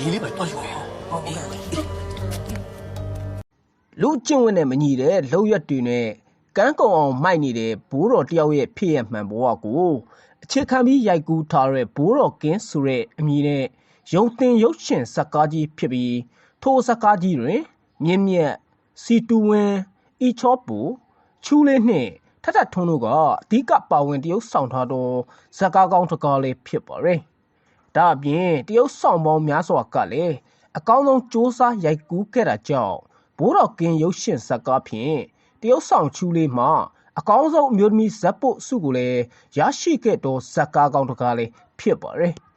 ရေလေးပဲတွားယူရအောင်ဟုတ်ကဲ့လူကျင့်ဝတ်နဲ့မညီတဲ့လောက်ရွက်တွေနဲ့ကန်းကုံအောင်မိုက်နေတဲ့ဘိုးတော်တယောက်ရဲ့ဖြစ်ရမှန်ဘဝကိုအခြေခံပြီးရိုက်ကူးထားတဲ့ဘိုးတော်ကင်းဆိုတဲ့အမည်နဲ့ရုံတင်ရုပ်ရှင်ဇာတ်ကားကြီးဖြစ်ပြီးထိုဇာတ်ကားကြီးတွင် မြင့်မြတ်စီတူဝင်းအီချောပူချူလေးနှင့်ထထထွန်းတို့ကအဓိကပါဝင်တရုပ်ဆောင်ထားသောဇာတ်ကားကောင်းတစ်ကားလေးဖြစ်ပါရယ်။ ဒါအပြင်တရုပ်ဆောင်ပေါင်းများစွာကလည်းအကောင်းဆုံးစ조사ရိုက်ကူးခဲ့တာကြောင့်ဘိုးတော်ကင်းရုပ်ရှင်ဇာတ်ကားဖြင့်တရုတ်ဆောင်ချူလေးမှာအကောင်းဆုံးအမျိုးသမီးဇက်ပုတ်စုကိုလည်းရရှိခဲ့သောဇက်ကားကောင်းတစ်ကားလေးဖြစ်ပါတယ်။